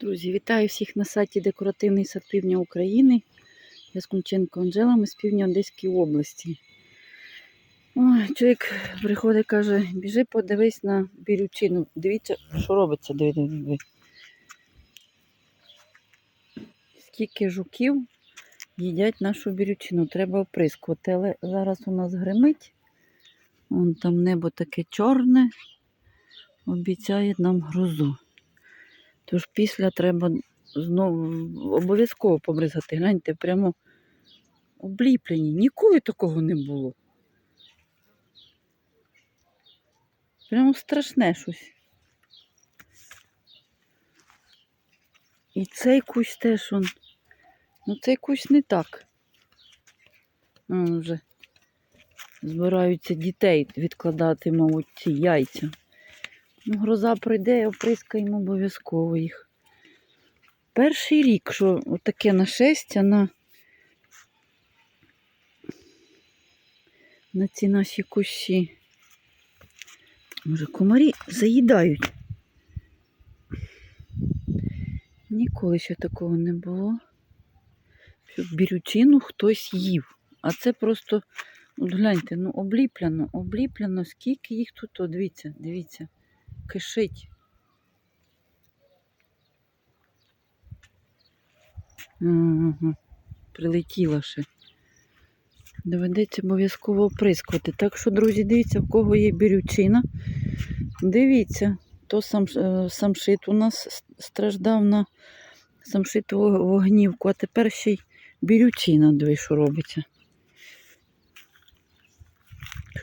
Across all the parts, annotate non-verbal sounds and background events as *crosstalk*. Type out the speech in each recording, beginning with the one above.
Друзі, вітаю всіх на сайті Декоративний сад Півдня України. Я Скунченко Анжела, ми з півдня Одеської області. Ой, чоловік приходить, каже, біжи, подивись на бірючину. Дивіться, що робиться. Диви, диви. Скільки жуків їдять нашу бірючину. Треба оприскувати. Але зараз у нас гримить. Вон там небо таке чорне. Обіцяє нам грозу. Тож після треба знову обов'язково побризати. Гляньте, прямо обліплені. Ніколи такого не було. Прямо страшне щось. І цей кущ теж он. Ну цей кущ не так. Он вже збираються дітей відкладати, мабуть, ці яйця. Гроза пройде, оприскаємо обов'язково їх. Перший рік, що таке нашестя на, на ці наші кущі. Може, комарі заїдають. Ніколи ще такого не було. Щоб бірючину хтось їв. А це просто, от гляньте, ну обліпляно, обліпляно, скільки їх тут, О, дивіться, дивіться кишить. Ага, прилетіла ще. Доведеться обов'язково оприскувати. Так що, друзі, дивіться, в кого є бірючина. Дивіться, то сам, е, самшит у нас страждав на самшитову вогнівку, а тепер ще й бірючина, диви, що робиться.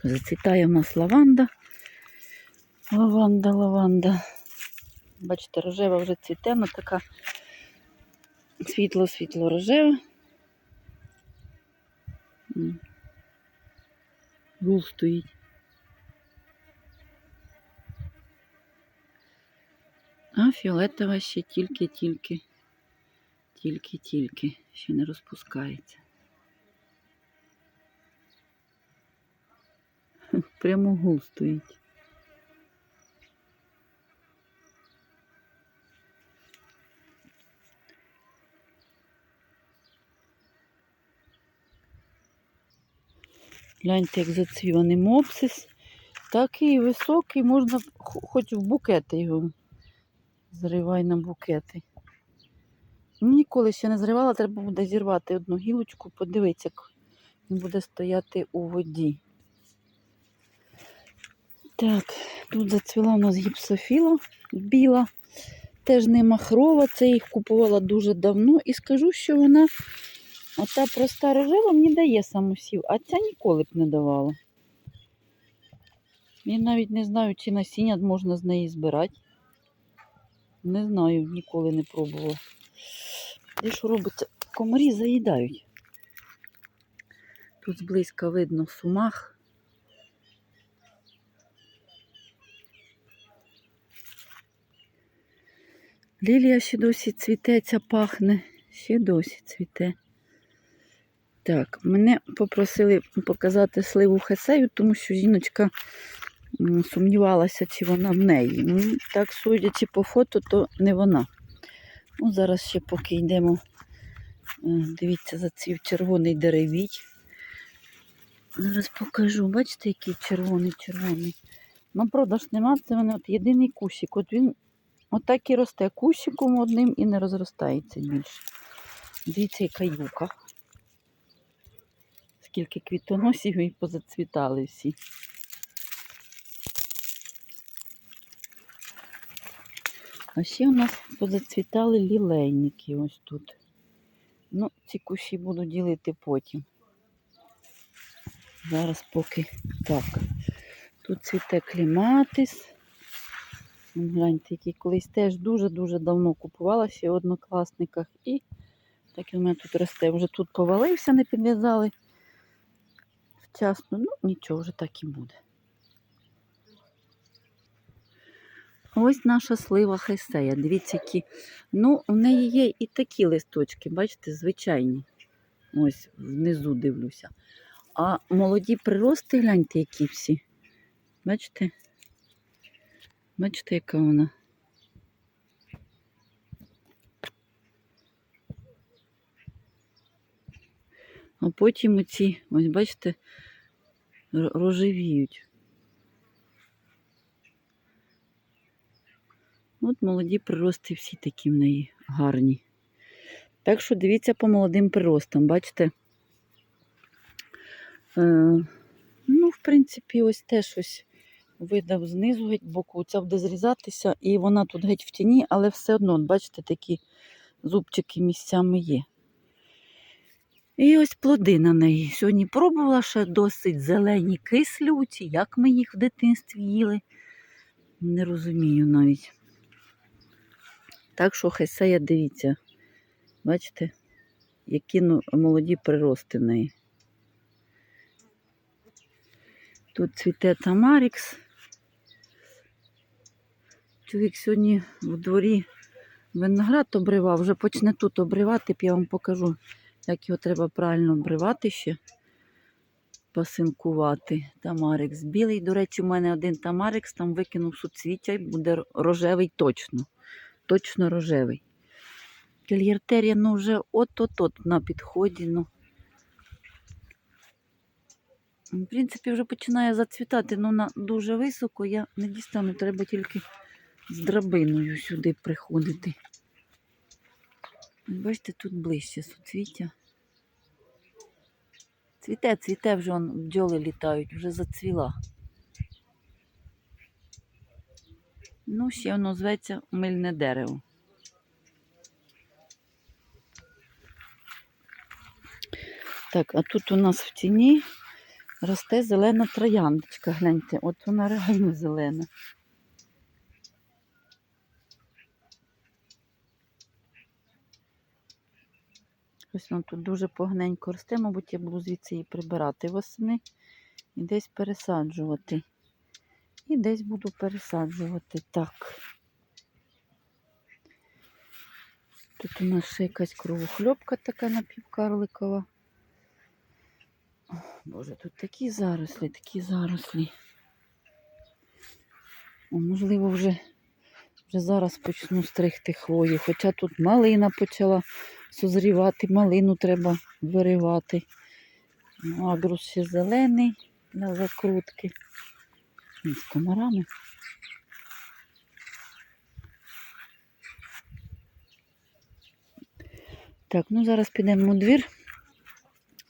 Зацвітає в нас лаванда. Лаванда, лаванда. Бачите, рожева вже цвіте, вона така світло-світло рожева. Гул стоїть. А фіолетова ще тільки-тільки, тільки-тільки, ще не розпускається. Прямо гул стоїть. Гляньте, як зацвілений мопсис. Такий високий, можна хоч в букети його. Зривай на букети. Ніколи ще не зривала, треба буде зірвати одну гілочку, подивитися, як він буде стояти у воді. Так, тут зацвіла у нас гіпсофіла біла, теж не махрова, це їх купувала дуже давно і скажу, що вона Ота проста рожева мені дає самосів, а ця ніколи б не давала. Я навіть не знаю, чи насіння можна з неї збирати. Не знаю, ніколи не пробувала. Де що робиться? Комарі заїдають. Тут зблизька видно сумах. Лілія ще досі цвітеться, пахне, ще досі цвіте. Так, мене попросили показати сливу хесею, тому що жіночка сумнівалася, чи вона в неї. Ну, так, судячи по фото, то не вона. Ну, зараз ще поки йдемо, е, дивіться, зацвів червоний деревій. Зараз покажу, бачите, який червоний, червоний. На продаж нема, це в мене от єдиний кущик. От він отак і росте кущиком одним і не розростається більше. Дивіться, яка юка скільки квітоносів і позацвітали всі. А ще у нас позацвітали лілейники ось тут. Ну, ці кущі буду ділити потім. Зараз поки так. Тут цвіте кліматис. Гляньте, який колись теж дуже-дуже давно купувала ще в однокласниках. І так і в мене тут росте. Вже тут повалився, не підв'язали вчасно. Ну, нічого, вже так і буде. Ось наша слива хесея. Дивіться, які. Ну, у неї є і такі листочки, бачите, звичайні. Ось внизу дивлюся. А молоді прирости, гляньте, які всі. Бачите? Бачите, яка вона? А потім оці, ось бачите, рожевіють. От молоді прирости всі такі в неї гарні. Так що дивіться по молодим приростам, бачите? Е, ну, в принципі, ось теж ось видав знизу геть боку. Ця буде зрізатися, і вона тут геть в тіні, але все одно, бачите, такі зубчики місцями є. І ось плоди на неї. Сьогодні пробувала ще досить зелені кислюці, як ми їх в дитинстві їли. Не розумію навіть. Так що хесея, дивіться, бачите, які ну, молоді прирости неї. Тут цвіте Тамарікс. Чоловік сьогодні в дворі виноград обривав, вже почне тут обривати, я вам покажу, як його треба правильно обривати ще, пасинкувати. Тамарикс білий. До речі, у мене один тамарикс там викинув суцвіття і буде рожевий точно. Точно рожевий. Кельєртерія, ну вже от-от-от на підході. Ну. В принципі, вже починає зацвітати, але вона дуже високо, я не дістану, треба тільки з драбиною сюди приходити. Бачите, тут ближче суцвіття. Цвіте, цвіте вже он, бджоли літають, вже зацвіла. Ну, ще воно зветься мильне дерево. Так, а тут у нас в тіні росте зелена трояндочка. Гляньте, от вона реально зелена. Ось вона тут дуже поганенько росте, мабуть, я буду звідси її прибирати восени і десь пересаджувати. І десь буду пересаджувати. Так. Тут у нас ще якась кровохльопка така напівкарликова. О, Боже, тут такі зарослі, такі зарослі. О, можливо, вже, вже зараз почну стригти хвою. Хоча тут малина почала созрівати, малину треба виривати. Ну, Агрус ще зелений для закрутки. З комарами. Так, ну зараз підемо у двір.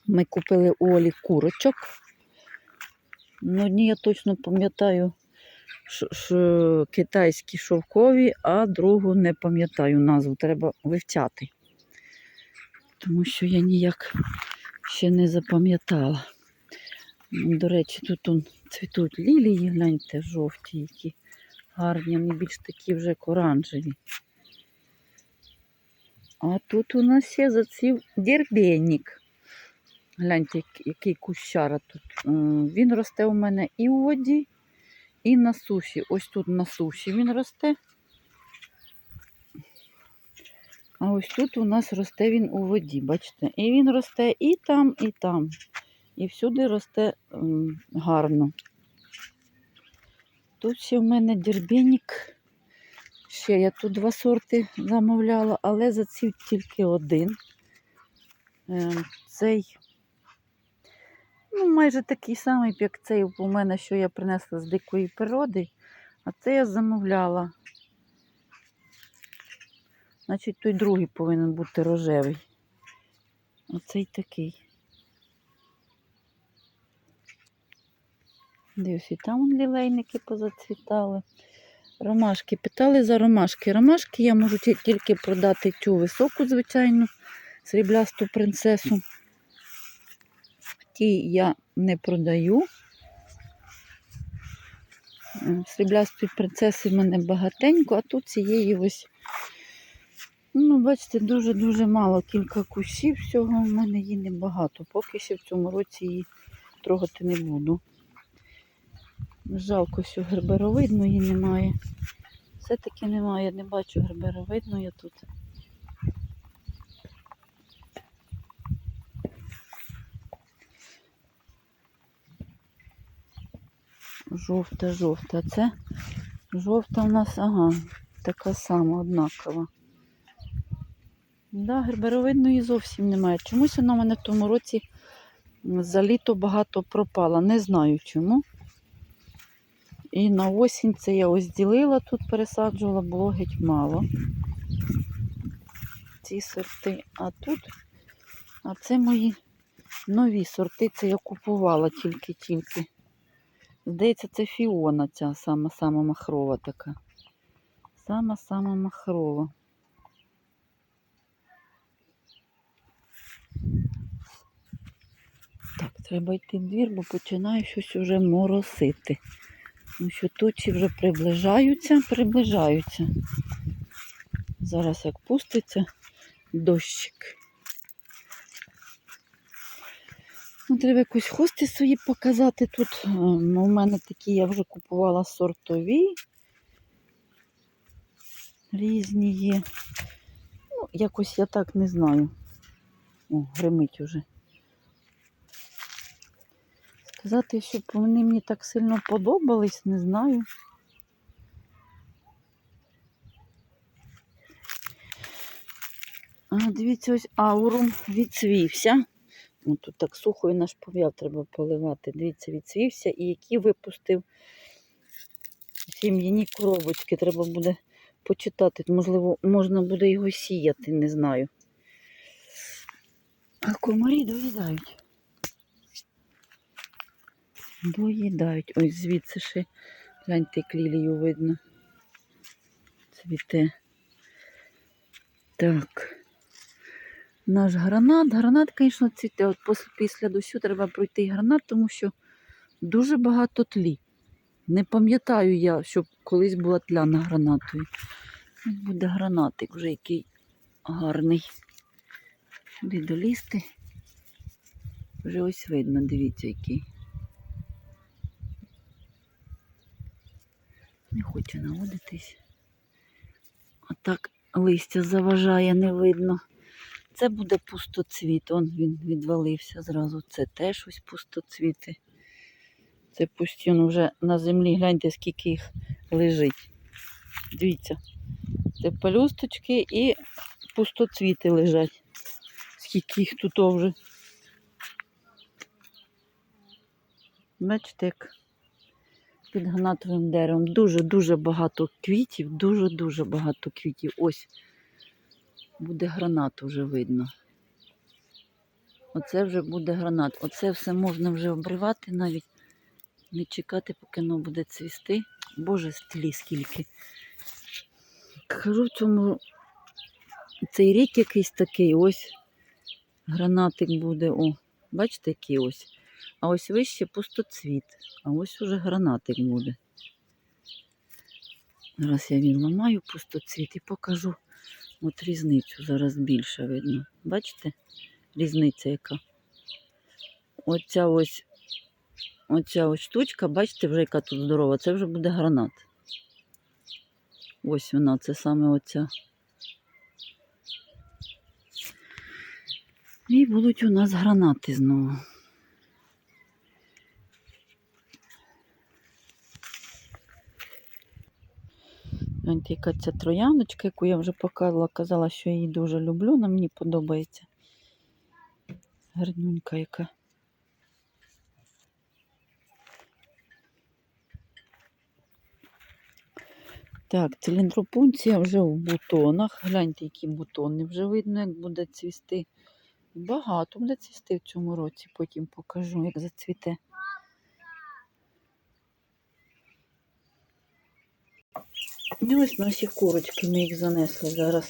Ми купили у Олі курочок. Ну, одні я точно пам'ятаю, китайські шовкові, а другу не пам'ятаю назву. Треба вивчати. Тому що я ніяк ще не запам'ятала. Ну, До речі, тут он цвітуть лілії, гляньте, жовті, які гарні, вони більш такі вже як оранжеві. А тут у нас є зацвів дербенник. Гляньте, який кущара тут. Е, Він росте у мене і у воді, і на суші. Ось тут на суші він росте. А ось тут у нас росте він у воді, бачите? І він росте і там, і там. І всюди росте гарно. Тут ще в мене дербенник. Ще я тут два сорти замовляла, але зацвів тільки один. Е, Цей ну, майже такий самий, як цей у мене, що я принесла з дикої природи. А це я замовляла. Значить, той другий повинен бути рожевий. Оцей такий. Дивись, і там лілейники позацвітали. Ромашки. Питали за ромашки. Ромашки я можу тільки продати цю високу, звичайну, сріблясту принцесу. Ті я не продаю. Е, Сріблястої принцеси в мене багатенько, а тут цієї ось, ну, бачите, дуже-дуже мало. Кілька кущів всього в мене її небагато. Поки ще в цьому році її трогати не буду. Жалко, що герберовидної немає. Все-таки немає, я не бачу герберовидної тут. Жовта, жовта. Це жовта у нас, ага, така сама, однакова. Да, герберовидної зовсім немає. Чомусь вона в мене в тому році За літо багато пропало, не знаю чому. І на осінь це я ось ділила, тут пересаджувала, було геть мало. Ці сорти. А тут, а це мої нові сорти, це я купувала тільки-тільки. Здається, це фіона ця сама сама махрова така. Сама сама махрова. Так, треба йти в двір, бо починає щось уже моросити. Тому що тучі вже приближаються, приближаються. Зараз як пуститься дощик. Ну, треба якось хости свої показати тут. Е, ну, У мене такі я вже купувала сортові. Різні є. Ну, якось я так не знаю. О, гримить уже. Сказати, щоб вони мені так сильно подобались, не знаю. А, дивіться, ось аурум відцвівся. О, тут так сухо і наш пов'яв треба поливати. Дивіться, відцвівся і які випустив сім'яні коробочки. Треба буде почитати. Можливо, можна буде його сіяти, не знаю. А комарі доїдають. Доїдають. Ось звідси ще гляньте, клілію видно. Цвіте. Так. Наш гранат. Гранат, звісно, цвіте. От після дощу треба пройти гранат, тому що дуже багато тлі. Не пам'ятаю я, щоб колись була тля на гранатові. Ось буде гранатик вже який гарний. Сюди. Вже ось видно, дивіться, який. Не хоче наводитись. Отак листя заважає, не видно. Це буде пустоцвіт. Он він відвалився зразу. Це теж ось пустоцвіти. Це постійно вже на землі. Гляньте, скільки їх лежить. Дивіться. Це пелюсточки і пустоцвіти лежать. Скільки їх тут вже. Бачите, як під гранатовим деревом. Дуже-дуже багато квітів, дуже-дуже багато квітів. Ось буде гранат вже видно. Оце вже буде гранат. Оце все можна вже обривати навіть. Не чекати, поки воно буде цвісти. Боже, стлі скільки. Кажу цьому цей рік якийсь такий, ось гранатик буде. О, бачите, який ось. А ось вище пустоцвіт, а ось уже гранатик буде. Зараз я відламаю пустоцвіт і покажу от різницю. Зараз більше видно. Бачите? Різниця яка. Оця ось, оця ось штучка, бачите, вже яка тут здорова, це вже буде гранат. Ось вона, це саме оця. І будуть у нас гранати знову. Яка ця трояночка, яку я вже показала, казала, що я її дуже люблю, вона мені подобається. Гарнюнька яка. Так, циліндропунція вже в бутонах. Гляньте, які бутони вже видно, як буде цвісти. Багато буде цвісти в цьому році, потім покажу, як зацвіте. І ось наші курочки, ми їх занесли зараз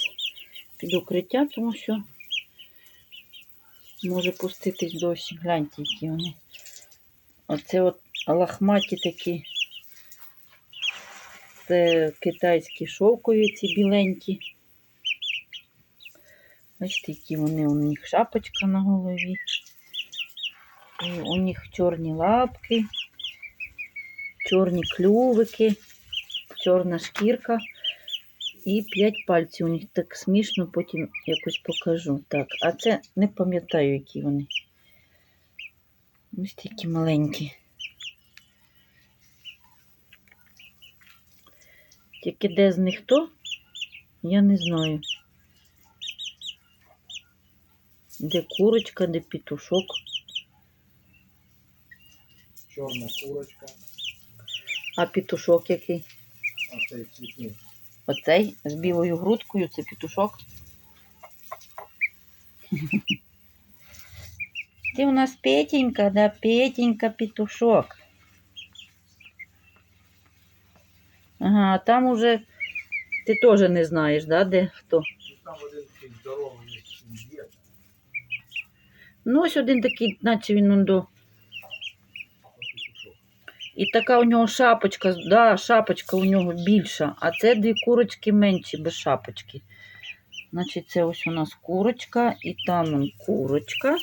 під укриття, тому що може пуститись дощ. Гляньте, які вони. Оце от лахматі такі. Це китайські шовкові, ці біленькі. Бачите, які вони, у них шапочка на голові. І у них чорні лапки, чорні клювики, чорна шкірка і п'ять пальців. У них так смішно, потім якось покажу. Так, а це не пам'ятаю, які вони. Ось такі маленькі. Тільки де з них хто, я не знаю. Де курочка, де петушок. чорна курочка, А пітушок який? а цей цвітний. Оцей з білою грудкою це пітушок. Ти у нас Петенька, да, Петенька петушок. Ага, а там уже ти теж не знаєш, да, де хто. Там один здоровий є. Ну, ось один такий, наче він до. І така у нього шапочка, да, шапочка у нього більша, а це дві курочки менші без шапочки. Значить, це ось у нас курочка, і там он курочка.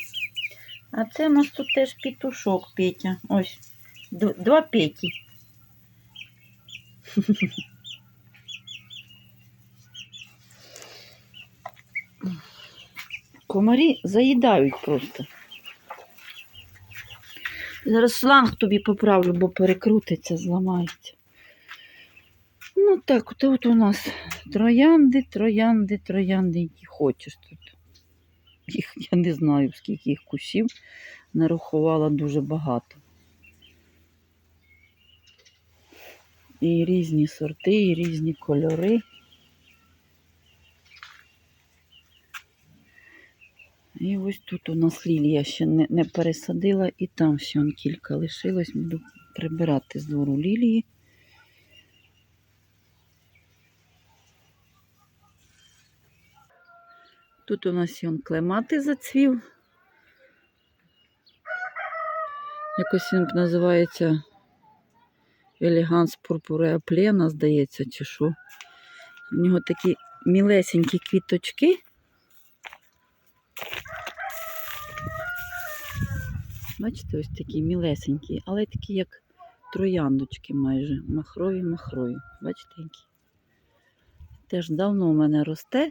А це у нас тут теж пітушок Петя. Ось. Два Петі. *laughs* Комарі заїдають просто. Зараз шланг тобі поправлю, бо перекрутиться, зламається. Ну так, от, у нас троянди, троянди, троянди, які хочеш тут. Їх, я не знаю, скільки їх кущів нарахувала дуже багато. І різні сорти, і різні кольори. І ось тут у нас лілія ще не, не пересадила, і там ще он кілька лишилось. Буду прибирати з двору лілії. Тут у нас он клемати зацвів. Якось він називається Елеганс Пурпуреа Плена, здається, чи що. У нього такі мілесенькі квіточки. Бачите, ось такі мілесенькі, але такі, як трояндочки майже. Махрові, махрові. Бачите, які? Теж давно у мене росте.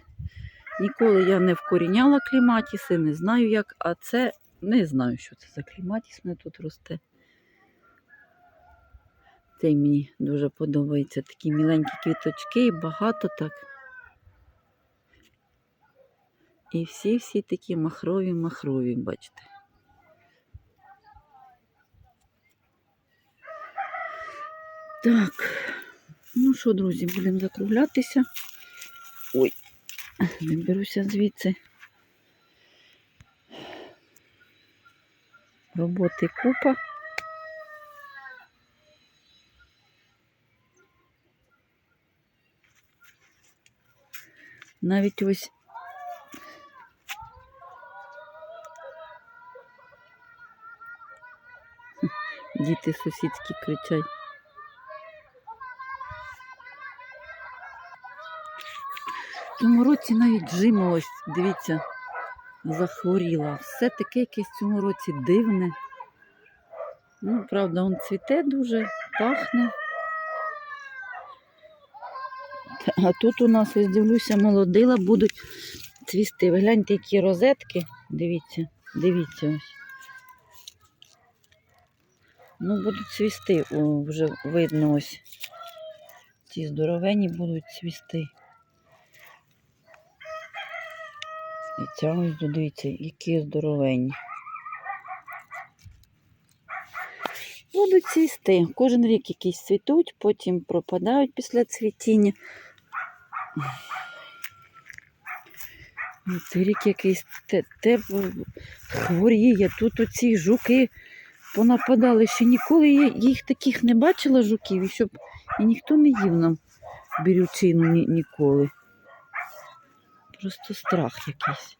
Ніколи я не вкоріняла кліматіси, не знаю як, а це не знаю, що це за кліматіс мене тут росте. Цей мені дуже подобається. Такі міленькі квіточки і багато так. І всі-всі такі махрові-махрові, бачите. Так, ну що, друзі, будемо закруглятися. Ой, виберуся звідси. Роботи купа. Навіть ось *laughs* діти сусідські кричать. В цьому році навіть жимолость, дивіться, захворіла. Все таке якесь в цьому році дивне. Ну, правда, он цвіте дуже, пахне. А тут у нас, ось дивлюся, молодила будуть цвісти. Ви гляньте, які розетки. Дивіться, дивіться ось. Ну, будуть цвісти, О, вже видно ось. Ці здоровені будуть цвісти. І ця ось, дивіться, які здоровенні. Будуть цвісти. Кожен рік якісь цвітуть, потім пропадають після цвітіння. Цей рік якийсь те, те хворіє. Тут оці жуки понападали. Ще ніколи я їх таких не бачила жуків, і щоб і ніхто не їв нам бірючину ні, ніколи. Просто страх якийсь.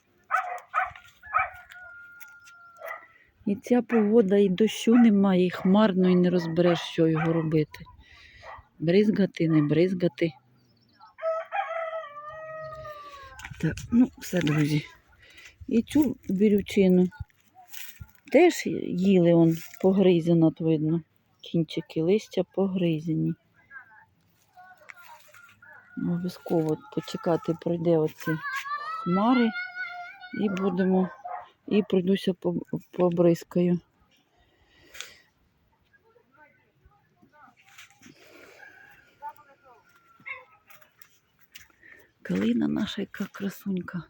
І ця погода, і дощу немає, і хмарно, і не розбереш, що його робити. Бризгати, не бризгати. Так, ну, все, друзі. І цю бірючину теж їли он погризено, от видно. Кінчики листя погризені. Обов'язково почекати пройде оці хмари і будемо, і пройдуся по- побризкаю. Калина наша яка красунька.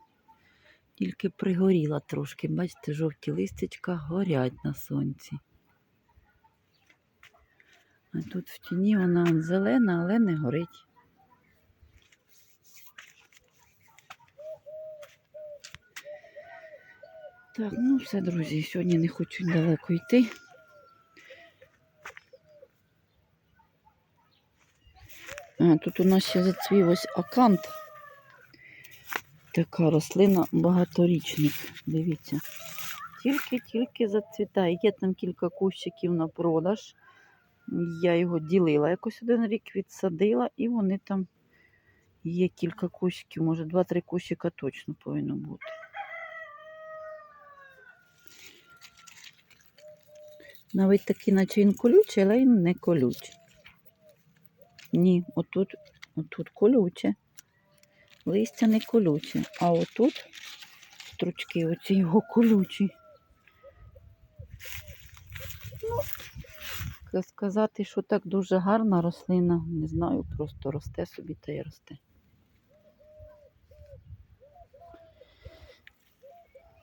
Тільки пригоріла трошки. Бачите, жовті листячка горять на сонці. А тут в тіні вона зелена, але не горить. Так, ну все, друзі, сьогодні не хочу далеко йти. А, тут у нас ще зацвів ось акант. Така рослина багаторічник. Дивіться. Тільки-тільки зацвітає. Є там кілька кущиків на продаж. Я його ділила якось один рік відсадила, і вони там є кілька кущиків, може, два-три кущика точно повинно бути. Навіть такий, наче він колючий, але він не колючий. Ні, отут, отут колюче. Листя не колюче, а отут стручки оці його колючі. Ну, сказати, що так дуже гарна рослина, не знаю, просто росте собі та й росте.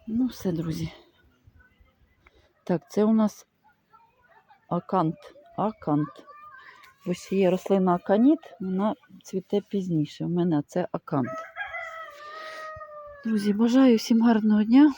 Ну, все, друзі. Так, це у нас акант. Акант. Ось є рослина аканіт, вона цвіте пізніше. У мене це акант. Друзі, бажаю всім гарного дня.